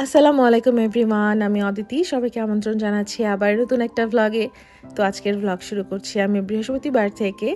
আসসালামু আলাইকুম এভরিওয়ান আমি অদিতি, সবাইকে আমন্ত্রণ জানাচ্ছি আবার নতুন একটা ভ্লগে তো আজকের ভ্লগ শুরু করছি আমি বৃহস্পতিবার থেকে।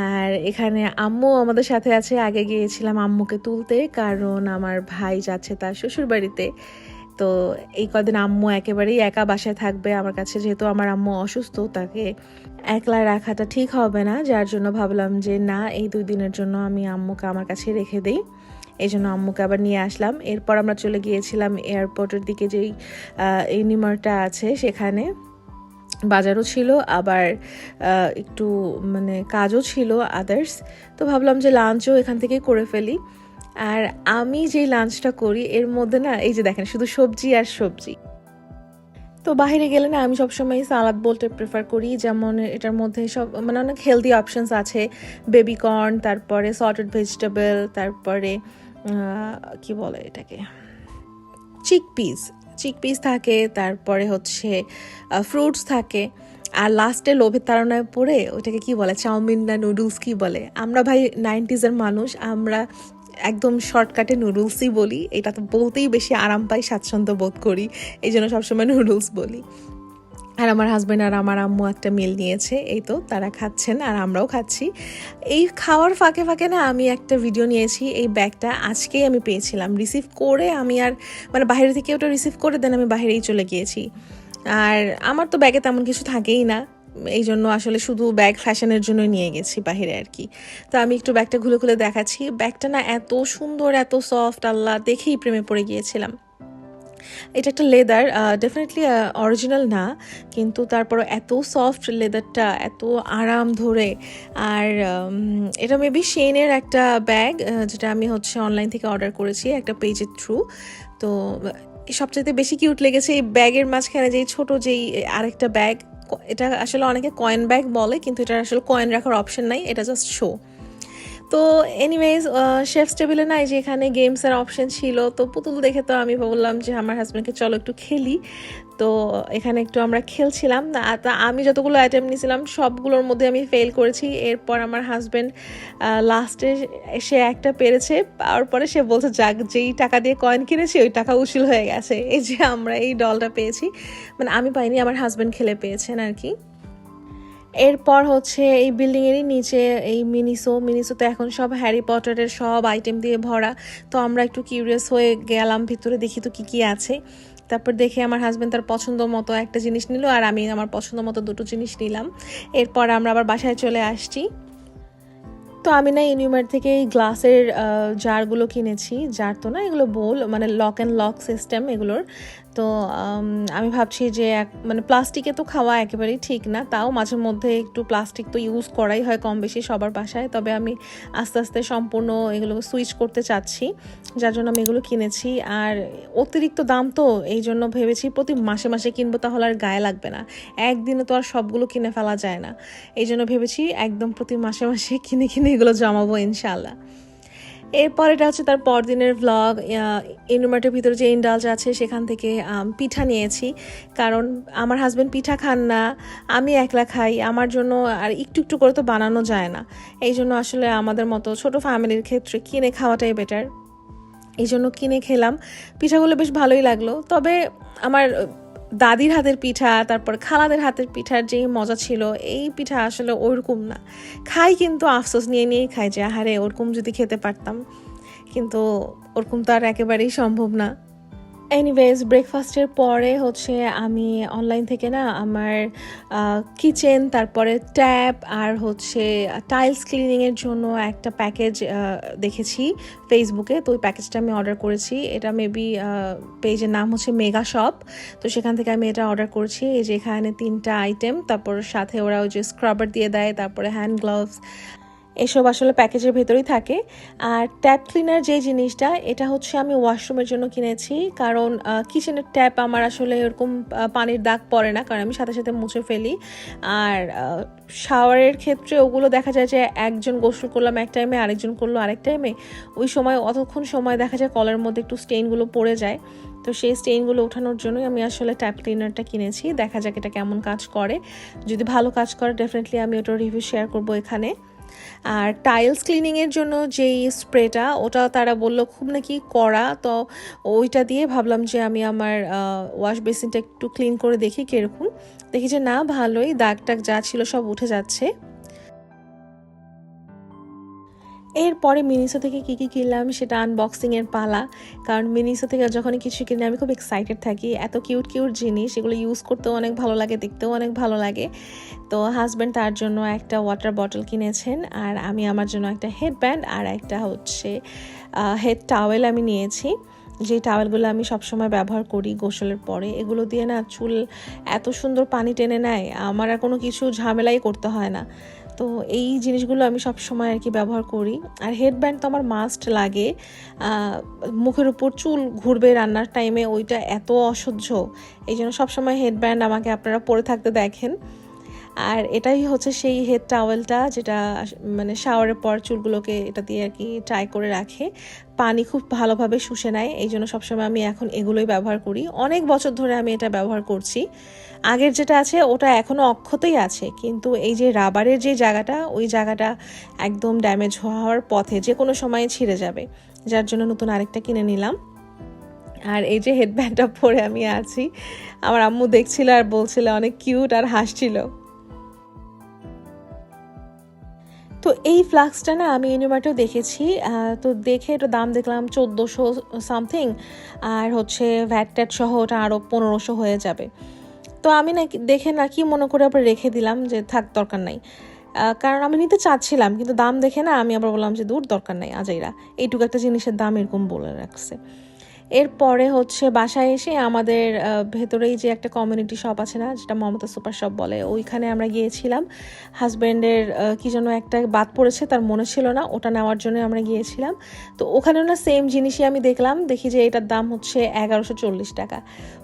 আর এখানে আম্মু আমাদের সাথে আছে। আগে গিয়েছিলাম আম্মুকে তুলতে, কারণ আমার ভাই যাচ্ছে তার শ্বশুর বাড়িতে তো এই কদিন আম্মু একেবারেই একা বাসায় থাকবে। আমার কাছে যেহেতু আমার আম্মু অসুস্থ, তাকে একলা রাখাটা ঠিক হবে না। যার জন্য ভাবলাম যে, না, এই দুই দিনের জন্য আমি আম্মুকে আমার কাছে রেখে দিই। এই জন্য আম্মুকে আবার নিয়ে আসলাম। এরপর আমরা চলে গিয়েছিলাম এয়ারপোর্টের দিকে যেই ইউনিমার্টটা আছে সেখানে। বাজারও ছিল, আবার একটু মানে কাজও ছিল আদার্স তো ভাবলাম যে লাঞ্চও এখান থেকেই করে ফেলি। আর আমি যেই লাঞ্চটা করি, এর মধ্যে না, এই যে দেখেন, শুধু সবজি আর সবজি। তো বাইরে গেলে না, আমি সবসময় সালাদ বলতে প্রেফার করি। যেমন এটার মধ্যে সব মানে অনেক হেলদি অপশনস আছে। বেবিকর্ন তারপরে সল্টেড ভেজিটেবল তারপরে কি বলে এটাকে? চিক পিস চিক পিস থাকে, তারপরে হচ্ছে ফ্রুটস থাকে, আর লাস্টে লোভের তাড়নায় পড়ে ওইটাকে কি বলে? চাউমিন না নুডলস কি বলে? আমরা ভাই নাইনটিজের মানুষ, আমরা একদম শর্টকাটে নুডলসই বলি, এটা তো বলতেই বেশি আরাম পাই, স্বাচ্ছন্দ্য বোধ করি এই জন্য সবসময় নুডলস বলি। আর আমার হাজব্যান্ড আর আমার আম্মু একটা মিল নিয়েছে, এই তো তারা খাচ্ছেন আর আমরাও খাচ্ছি। এই খাওয়ার ফাঁকে ফাঁকে না আমি একটা ভিডিও নিয়েছি, এই ব্যাগটা আজকেই আমি পেয়েছিলাম। রিসিভ করে আমি আর মানে বাইরে থেকে ওটা রিসিভ করে দেন আমি বাইরেই চলে গিয়েছি। আর আমার তো ব্যাগে তেমন কিছু থাকেই না, এই জন্য আসলে শুধু ব্যাগ ফ্যাশনের জন্য নিয়ে গেছি বাইরে আর কি। তো আমি একটু ব্যাগটা খুলে খুলে দেখাচ্ছি। ব্যাগটা না এত সুন্দর, এত সফট আল্লাহ দেখেই প্রেমে পড়ে গিয়েছিলাম। এটা একটা লেদার ডেফিনেটলি অরিজিনাল না, কিন্তু তারপর এত সফট লেদারটা, এত আরাম ধরে। আর এটা মেবি শেনের একটা ব্যাগ যেটা আমি হচ্ছে অনলাইন থেকে অর্ডার করেছি একটা পেজের থ্রু তো, সবচাইতে বেশি কিউট লেগেছে এই ব্যাগের মাঝখানে যেই ছোট যেই, আরেকটা ব্যাগ এটা আসলে অনেকে কয়েন ব্যাগ বলে, কিন্তু এটা আসলে কয়েন রাখার অপশন নাই, এটা জাস্ট শো তো এনিওয়েজ শেফস টেবিলে না এই যে এখানে গেমসের অপশন ছিল, তো পুতুল দেখে তো আমি বললাম যে আমার হাজব্যান্ডকে চলো একটু খেলি। তো এখানে একটু আমরা খেলছিলাম। তা আমি যতগুলো আইটেম নিয়েছিলাম, সবগুলোর মধ্যে আমি ফেল করেছি। এরপর আমার হাজব্যান্ড লাস্টে সে একটা পেরেছে পাওয়ার পরে সে বলছে, যাক, যেই টাকা দিয়ে কয়েন কিনেছি, ওই টাকা উসিল হয়ে গেছে। এই যে আমরা এই ডলটা পেয়েছি। মানে আমি পাইনি, আমার হাজব্যান্ড খেলে পেয়েছেন আর কি। এরপর হচ্ছে এই বিল্ডিংয়েরই নিচে, এই মিনিসো, মিনিসোতে এখন সব হ্যারি পটারের সব আইটেম দিয়ে ভরা। তো আমরা একটু কিউরিয়াস হয়ে গেলাম, ভিতরে দেখি তো কি কি আছে। তারপর দেখে আমার হাজব্যান্ড তার পছন্দ মতো একটা জিনিস নিল, আর আমি আমার পছন্দ মতো দুটো জিনিস নিলাম। এরপর আমরা আবার বাসায় চলে আসছি। তো আমি না ইউনিমার্ট থেকে এই গ্লাসের জারগুলো কিনেছি। জার তো না, এগুলো বোল মানে লক অ্যান্ড লক সিস্টেম এগুলোর। তো, আমি ভাবছি যে এক মানে প্লাস্টিকে তো খাওয়া একেবারেই ঠিক না, তাও মাঝে মধ্যে একটু প্লাস্টিক তো ইউজ করাই হয় কম বেশি সবার বাসায়, তবে আমি আস্তে আস্তে সম্পূর্ণ এগুলো সুইচ করতে চাচ্ছি, যার জন্য আমি এগুলো কিনেছি, আর অতিরিক্ত দাম তো এই জন্য ভেবেছি প্রতি মাসে মাসে কিনবো তাহলে আর গায়ে লাগবে না, একদিনে তো আর সবগুলো কিনে ফেলা যায় না, এই জন্য ভেবেছি একদম প্রতি মাসে মাসে কিনে কিনে এগুলো জমাবো ইনশাল্লাহ এরপর এটা হচ্ছে তার পরদিনের ভ্লগ ইনভার্টের ভিতরে যে ইন্ডালজ আছে সেখান থেকে পিঠা নিয়েছি। কারণ আমার হাজব্যান্ড পিঠা খান না, আমি একলা খাই, আমার জন্য আর একটু একটু করে তো বানানো যায় না। এই জন্য আসলে আমাদের মতো ছোট ফ্যামিলির ক্ষেত্রে কিনে খাওয়াটাই বেটার এই জন্য কিনে খেলাম। পিঠাগুলো বেশ ভালোই লাগল। তবে আমার দাদির হাতের পিঠা, তারপর খালাদের হাতের পিঠার যেই মজা ছিল, এই পিঠা আসলে ওরকম না। খাই কিন্তু, আফসোস নিয়ে নিয়েই খাই যে, আহারে, ওরকম যদি খেতে পারতাম। কিন্তু ওরকম তো আর একেবারেই সম্ভব না। এনিওয়েজ ব্রেকফাস্টের পরে হচ্ছে আমি অনলাইন থেকে না আমার কিচেন তারপরে ট্যাপ আর হচ্ছে টাইলস ক্লিনিংয়ের জন্য একটা প্যাকেজ দেখেছি ফেসবুকে তো ওই প্যাকেজটা আমি অর্ডার করেছি। এটা মেবি পেজের নাম হচ্ছে মেগা শপ তো সেখান থেকে আমি এটা অর্ডার করেছি। এই যে এখানে তিনটা আইটেম তারপর সাথে ওরা ওই যে স্ক্রাবার দিয়ে দেয়, তারপরে হ্যান্ড গ্লাভস এসব আসলে প্যাকেজের ভেতরেই থাকে। আর ট্যাপ ক্লিনার যে জিনিসটা, এটা হচ্ছে আমি ওয়াশরুমের জন্য কিনেছি। কারণ কিচেনের ট্যাপ আমার আসলে এরকম পানির দাগ পড়ে না, কারণ আমি সাথে সাথে মুছে ফেলি। আর শাওয়ারের ক্ষেত্রে ওগুলো দেখা যায় যে একজন গোসল করলাম এক টাইমে, আরেকজন করল আরেক টাইমে। ওই সময়, অতক্ষণ সময় দেখা যায় কলের মধ্যে একটু স্টেইনগুলো পড়ে যায়। তো সেই স্টেইনগুলো ওঠানোর জন্যই আমি আসলে ট্যাপ ক্লিনারটা কিনেছি। দেখা যাক এটা কেমন কাজ করে। যদি ভালো কাজ করে, ডেফিনেটলি আমি ওটার রিভিউ শেয়ার করব এখানে। আর টাইলস ক্লিনিংয়ের জন্য যেই স্প্রেটা ওটা তারা বলল খুব নাকি কড়া, তো ওইটা দিয়ে ভাবলাম যে আমি আমার ওয়াশ বেসিনটা একটু ক্লিন করে দেখি কীরকম। দেখি যে না, ভালোই দাগ টাগ যা ছিল সব উঠে যাচ্ছে। এরপরে মিনিসো থেকে কী কী কিনলাম সেটা আনবক্সিংয়ের পালা। কারণ মিনিসো থেকে যখনই কিছু কিনে, আমি খুব এক্সাইটেড থাকি। এত কিউট কিউট জিনিস, এগুলো ইউজ করতেও অনেক ভালো লাগে, দেখতেও অনেক ভালো লাগে। তো হাজব্যান্ড তার জন্য একটা ওয়াটার বটল কিনেছেন, আর আমি আমার জন্য একটা হেডব্যান্ড আর একটা হচ্ছে হেড টাওয়েল আমি নিয়েছি। যে টাওয়েলগুলো আমি সবসময় ব্যবহার করি গোসলের পরে, এগুলো দিয়ে না চুল এত সুন্দর পানি টেনে নেয়, আমার আর কোনো কিছু ঝামেলাই করতে হয় না। তো এই জিনিসগুলো আমি সব সময় আর কি ব্যবহার করি। আর হেডব্যান্ড তো আমার মাস্ট লাগে। মুখের উপর চুল ঘুরবে রান্নার টাইমে ওইটা এত অসহ্য। এই জন্য সবসময় হেডব্যান্ড আমাকে আপনারা পরে থাকতে দেখেন। আর এটাই হচ্ছে সেই হেড টাওয়েলটা যেটা মানে শাওয়ারের পর চুলগুলোকে এটা দিয়ে আর কি ট্রাই করে রাখে। পানি খুব ভালোভাবে শুষে নেয়, এই জন্য সবসময় আমি এখন এগুলোই ব্যবহার করি। অনেক বছর ধরে আমি এটা ব্যবহার করছি। আগের যেটা আছে ওটা এখনও অক্ষতই আছে, কিন্তু এই যে রাবারের যে জায়গাটা, ওই জায়গাটা একদম ড্যামেজ হওয়ার পথে যে কোনো সময়ে ছিঁড়ে যাবে। যার জন্য নতুন আরেকটা কিনে নিলাম। আর এই যে হেডব্যান্ডটা পরে আমি আছি। আমার আম্মু দেখছিল আর বলছিল, অনেক কিউট আর হাসছিল। তো এই ফ্লাক্সটা না আমি ইউনিমার্টেও দেখেছি তো দেখে এটা দাম দেখলাম চোদ্দোশো সামথিং আর হচ্ছে ভ্যাট ট্যাট সহ ওটা আরও পনেরোশো হয়ে যাবে। তো আমি না দেখে না কি মনে করে আবার রেখে দিলাম যে থাক দরকার নাই। কারণ আমি নিতে চাচ্ছিলাম, কিন্তু দাম দেখে না আমি আবার বললাম যে দূর দরকার নাই আজাইরা। এইটুকু একটা জিনিসের দাম এরকম বলে রাখছে। এরপরে হচ্ছে বাসায় এসে আমাদের ভেতরেই যে একটা কমিউনিটি শপ আছে না, যেটা মমতা সুপার শপ বলে, ওইখানে আমরা গিয়েছিলাম। হাজব্যান্ডের কি যেন একটা বাদ পড়েছে, তার মনে ছিল না, ওটা নেওয়ার জন্য আমরা গিয়েছিলাম। তো ওখানে না সেম জিনিসই আমি দেখলাম, দেখি যে এটার দাম হচ্ছে এগারোশো চল্লিশ টাকা।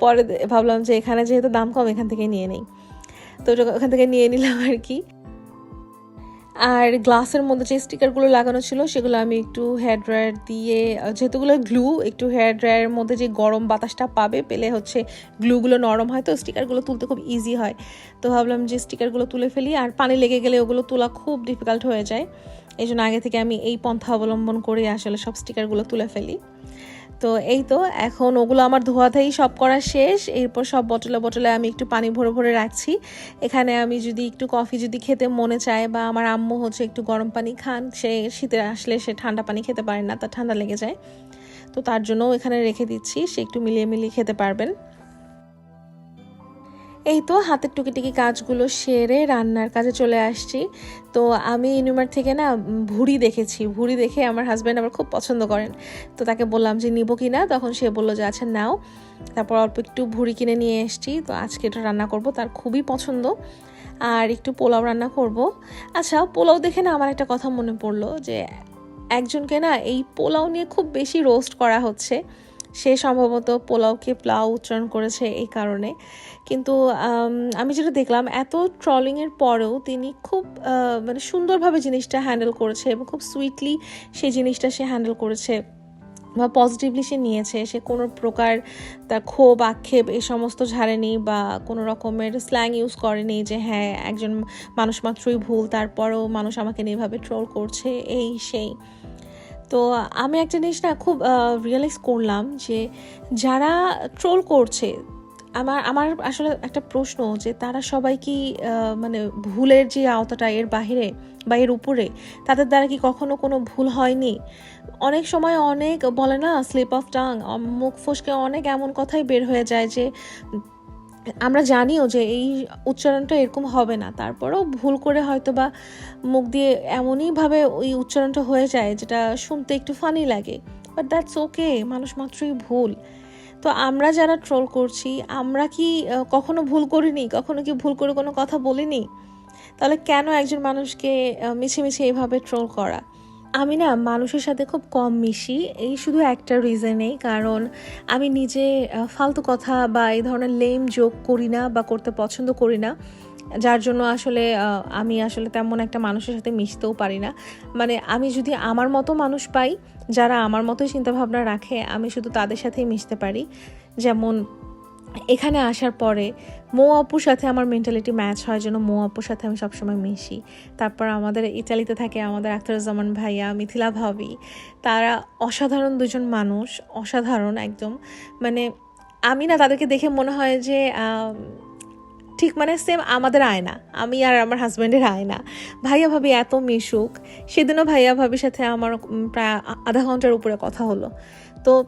পরে ভাবলাম যে এখানে যেহেতু দাম কম, এখান থেকে নিয়ে নেই। তো ওখান থেকে নিয়ে নিলাম আর কি। আর গ্লাসের মধ্যে যে স্টিকারগুলো লাগানো ছিল, সেগুলো আমি একটু হেয়ার ড্রায়ার দিয়ে যেহেতুগুলো গ্লু একটু হেয়ার ড্রায়ারের মধ্যে যে গরম বাতাসটা পাবে, পেলে হচ্ছে গ্লুগুলো নরম হয়। তো স্টিকারগুলো তুলতে খুব ইজি হয়। তো ভাবলাম যে স্টিকারগুলো তুলে ফেলি, আর পানি লেগে গেলে ওগুলো তোলা খুব ডিফিকাল্ট হয়ে যায়। এই জন্য আগে থেকে আমি এই পন্থা অবলম্বন করে আসলে সব স্টিকারগুলো তুলে ফেলি। তো এই তো, এখন ওগুলো আমার ধোয়াতেই সব করা শেষ। এরপর সব বটলে বটলে আমি একটু পানি ভরে ভরে রাখছি। এখানে আমি যদি একটু কফি যদি খেতে মনে চায় বা আমার আম্মু হচ্ছে একটু গরম পানি খান, সে শীতে আসলে সে ঠান্ডা পানি খেতে পারে না, তার ঠান্ডা লেগে যায়। তো তার জন্যও এখানে রেখে দিচ্ছি, সে একটু মিলিয়ে মিলিয়ে খেতে পারবেন। এই তো হাতের টুকিটুকি কাজগুলো সেরে রান্নার কাজে চলে আসছি। তো আমি ইউনিমার থেকে না ভুড়ি দেখেছি। ভুড়ি দেখে আমার হাজব্যান্ড আমার খুব পছন্দ করেন। তো তাকে বললাম যে, নিব কি না তখন সে বলল যে আচ্ছা নাও। তারপর অল্প একটু ভুড়ি কিনে নিয়ে এসছি। তো আজকে এটা রান্না করব, তার খুবই পছন্দ। আর একটু পোলাও রান্না করব। আচ্ছা পোলাও দেখে না আমার একটা কথা মনে পড়ল যে, একজনকে না এই পোলাও নিয়ে খুব বেশি রোস্ট করা হচ্ছে। সে সম্ভবত পোলাওকে প্লাও উচ্চারণ করেছে এই কারণে। কিন্তু, আমি যেটা দেখলাম, এত ট্রলিংয়ের পরেও তিনি খুব মানে সুন্দরভাবে জিনিসটা হ্যান্ডেল করেছে এবং খুব সুইটলি সেই জিনিসটা সে হ্যান্ডেল করেছে বা পজিটিভলি সে নিয়েছে। সে কোনো প্রকার তার ক্ষোভ, আক্ষেপ এই সমস্ত ঝাড়েনি বা কোনো রকমের স্ল্যাং ইউজ করেনি যে হ্যাঁ একজন মানুষ মাত্রই ভুল, তারপরও মানুষ আমাকে এভাবে ট্রোল করছে। এই, সেই। তো আমি একটা জিনিস না খুব রিয়েলাইজ করলাম যে যারা ট্রোল করছে, আমার আমার আসলে একটা প্রশ্ন যে তারা সবাই কি মানে ভুলের যে আওতাটা এর বাহিরে বা এর উপরে, তাদের দ্বারা কি কখনো কোনো ভুল হয়নি? অনেক সময় অনেক বলে না স্লিপ অফ টাং মুখ ফসকে অনেক এমন কথাই বের হয়ে যায় যে আমরা জানিও যে এই উচ্চারণটা এরকম হবে না। তারপরেও ভুল করে হয়তো বা মুখ দিয়ে এমনইভাবে ওই উচ্চারণটা হয়ে যায় যেটা শুনতে একটু ফানি লাগে। বাট দ্যাটস ওকে মানুষ মাত্রই ভুল। তো আমরা যারা ট্রোল করছি, আমরা কি কখনো ভুল করিনি? কখনো কি ভুল করে কোনো কথা বলিনি? তাহলে কেন একজন মানুষকে মিছে মিছে এইভাবে ট্রোল করা? আমি না মানুষের সাথে খুব কম মিশি। এই শুধু একটা রিজনেই কারণ আমি নিজে ফালতু কথা বা এই ধরনের লেম যোগ করি না বা করতে পছন্দ করি না। যার জন্য আসলে আমি আসলে তেমন একটা মানুষের সাথে মিশতেও পারি না। মানে আমি যদি আমার মতো মানুষ পাই, যারা আমার মতোই চিন্তাভাবনা রাখে, আমি শুধু তাদের সাথেই মিশতে পারি। যেমন এখানে আসার পরে মো আপুর সাথে আমার মেন্টালিটি ম্যাচ হয় যেন মৌ আপুর সাথে আমি সবসময় মিশি। তারপর আমাদের ইটালিতে থাকে আমাদের আখতারুজ্জামান ভাইয়া, মিথিলা ভাবি। তারা অসাধারণ দুজন মানুষ, অসাধারণ একদম। মানে আমি না তাদেরকে দেখে মনে হয় যে ঠিক মানে সেম আমাদের আয়না। আমি আর আমার হাজব্যান্ডের আয়না। ভাইয়া ভাবি এত মিশুক। সেদিনও ভাইয়া ভাবির সাথে আমার প্রায় আধা ঘণ্টার উপরে কথা হলো। তো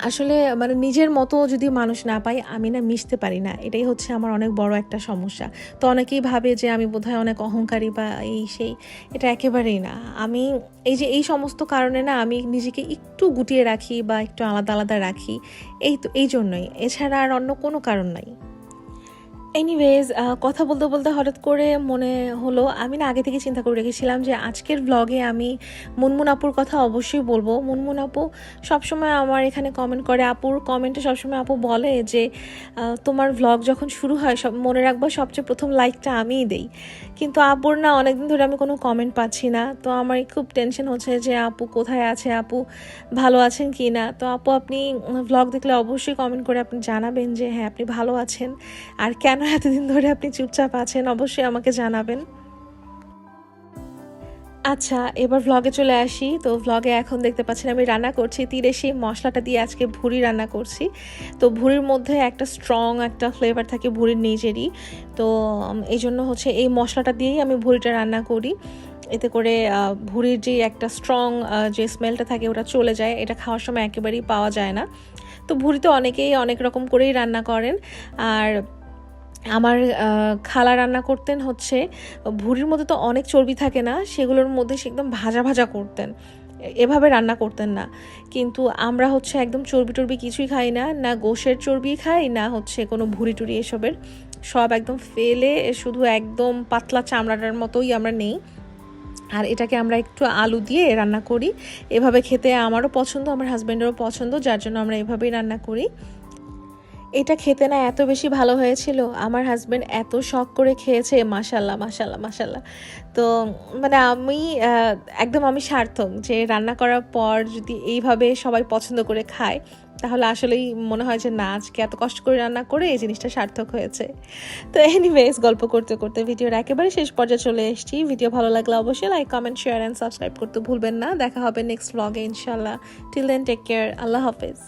আসলে মানে নিজের মতো যদি মানুষ না পাই, আমি না মিশতে পারি না। এটাই হচ্ছে আমার অনেক বড় একটা সমস্যা। তো অনেকেই ভাবে যে আমি বোধহয় অনেক অহংকারী বা এই সেই, এটা একেবারেই না। আমি এই যে এই সমস্ত কারণে না আমি নিজেকে একটু গুটিয়ে রাখি বা একটু আলাদা আলাদা রাখি, এই তো, এই জন্যই। এছাড়া আর অন্য কোনো কারণ নাই। এনিওয়েজ কথা বলতে বলতে হঠাৎ করে মনে হলো, আমি না আগে থেকে চিন্তা করে রেখেছিলাম যে আজকের ব্লগে আমি মুনমুন আপুর কথা অবশ্যই বলব। মুনমুন আপু সবসময় আমার এখানে কমেন্ট করে। আপুর কমেন্টে সবসময় আপু বলে যে তোমার ব্লগ যখন শুরু হয়, সব মনে রাখব সবচেয়ে প্রথম লাইকটা আমিই দেই। কিন্তু আপুর না অনেকদিন ধরে আমি কোনো কমেন্ট পাচ্ছি না। তো আমার খুব টেনশন হচ্ছে যে আপু কোথায় আছে? আপু ভালো আছেন কি না? তো আপু আপনি ব্লগ দেখলে অবশ্যই কমেন্ট করে আপনি জানাবেন যে হ্যাঁ আপনি ভালো আছেন। আর কেন এতদিন ধরে আপনি চুপচাপ আছেন, অবশ্যই আমাকে জানাবেন। আচ্ছা এবার ভ্লগে চলে আসি। তো ভ্লগে এখন দেখতে পাচ্ছেন, আমি রান্না করছি তীরে সেই মশলাটা দিয়ে আজকে ভুড়ি রান্না করছি। তো ভুড়ির মধ্যে একটা স্ট্রং একটা ফ্লেভার থাকে ভুড়ির নিজেরই। তো এই জন্য হচ্ছে এই মশলাটা দিয়েই আমি ভুড়িটা রান্না করি। এতে করে ভুড়ির যে একটা স্ট্রং যে স্মেলটা থাকে ওটা চলে যায়। এটা খাওয়ার সময় একেবারেই পাওয়া যায় না। তো ভুড়ি তো অনেকেই অনেক রকম করেই রান্না করেন। আর আমার খালা রান্না করতেন হচ্ছে ভুড়ির মধ্যে তো অনেক চর্বি থাকে না, সেগুলোর মধ্যে সে একদম ভাজা ভাজা করতেন। এভাবে রান্না করতেন না। কিন্তু আমরা হচ্ছে একদম চর্বি টর্বি কিছুই খাই না না গোশের চর্বি খাই, না হচ্ছে কোনো ভুড়ি টুড়ি এসবের। সব একদম ফেলে, শুধু একদম পাতলা চামড়াটার মতোই আমরা নেই। আর এটাকে আমরা একটু আলু দিয়ে রান্না করি। এভাবে খেতে আমারও পছন্দ, আমার হাজব্যান্ডেরও পছন্দ, যার জন্য আমরা এভাবেই রান্না করি। এটা খেতে না এত বেশি ভালো হয়েছিল। আমার হাজব্যান্ড এত শখ করে খেয়েছে মাশাল্লাহ মাশাল্লাহ মাশাল্লাহ তো মানে আমি একদম আমি সার্থক যে রান্না করার পর যদি এইভাবে সবাই পছন্দ করে খায়, তাহলে আসলেই মনে হয় যে না, আজকে এত কষ্ট করে রান্না করে এই জিনিসটা সার্থক হয়েছে। তো এনিওয়েজ গল্প করতে করতে ভিডিওর একেবারে শেষ পর্যায়ে চলে এসেছি। ভিডিও ভালো লাগলে অবশ্যই like comment share and subscribe করতে ভুলবেন না। দেখা হবে নেক্সট ব্লগে ইনশাল্লাহ টিল দেন টেক কেয়ার আল্লাহ হাফেজ।